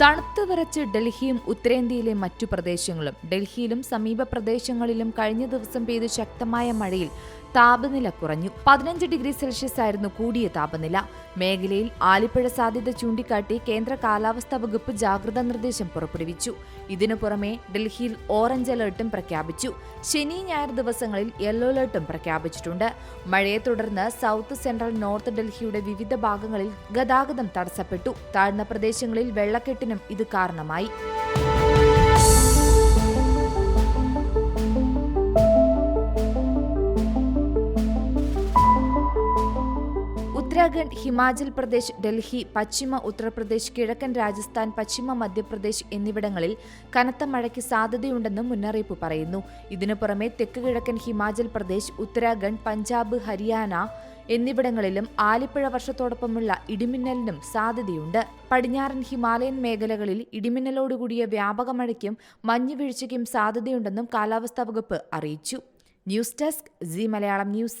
dar-te വിറച്ച് ഡൽഹിയും ഉത്തരേന്ത്യയിലെ മറ്റു പ്രദേശങ്ങളും ഡൽഹിയിലും സമീപ പ്രദേശങ്ങളിലും കഴിഞ്ഞ ദിവസം പെയ്ത ശക്തമായ മഴയിൽ താപനില കുറഞ്ഞു. പതിനഞ്ച് ഡിഗ്രി സെൽഷ്യസ് ആയിരുന്നു കൂടിയ താപനില. മേഖലയിൽ ആലിപ്പഴ സാധ്യത ചൂണ്ടിക്കാട്ടി കേന്ദ്ര കാലാവസ്ഥാ വകുപ്പ് ജാഗ്രതാ നിർദ്ദേശം പുറപ്പെടുവിച്ചു. ഇതിനു പുറമെ ഡൽഹിയിൽ ഓറഞ്ച് അലേർട്ടും പ്രഖ്യാപിച്ചു. ശനി ഞായർ ദിവസങ്ങളിൽ യെല്ലോ അലേർട്ടും പ്രഖ്യാപിച്ചിട്ടുണ്ട്. മഴയെ തുടർന്ന് സൗത്ത് സെൻട്രൽ നോർത്ത് ഡൽഹിയുടെ വിവിധ ഭാഗങ്ങളിൽ ഗതാഗതം തടസ്സപ്പെട്ടു. താഴ്ന്ന പ്രദേശങ്ങളിൽ വെള്ളക്കെട്ടിനും ഇത് കാരണമായി ഉത്തരാഖണ്ഡ് ഹിമാചൽ പ്രദേശ് ഡൽഹി പശ്ചിമ ഉത്തർപ്രദേശ് കിഴക്കൻ രാജസ്ഥാൻ പശ്ചിമ മധ്യപ്രദേശ് എന്നിവിടങ്ങളിൽ കനത്ത മഴയ്ക്ക് സാധ്യതയുണ്ടെന്നും മുന്നറിയിപ്പ് പറയുന്നു. ഇതിനു പുറമെ തെക്ക് കിഴക്കൻ ഹിമാചൽ പ്രദേശ് ഉത്തരാഖണ്ഡ് പഞ്ചാബ് ഹരിയാന എന്നിവിടങ്ങളിലും ആലിപ്പുഴ വർഷത്തോടൊപ്പമുള്ള ഇടിമിന്നലിനും സാധ്യതയുണ്ട്. പടിഞ്ഞാറൻ ഹിമാലയൻ മേഖലകളിൽ ഇടിമിന്നലോടുകൂടിയ വ്യാപക മഴയ്ക്കും മഞ്ഞുവീഴ്ചയ്ക്കും സാധ്യതയുണ്ടെന്നും കാലാവസ്ഥാ വകുപ്പ് അറിയിച്ചു. News desk Zee Malayalam news.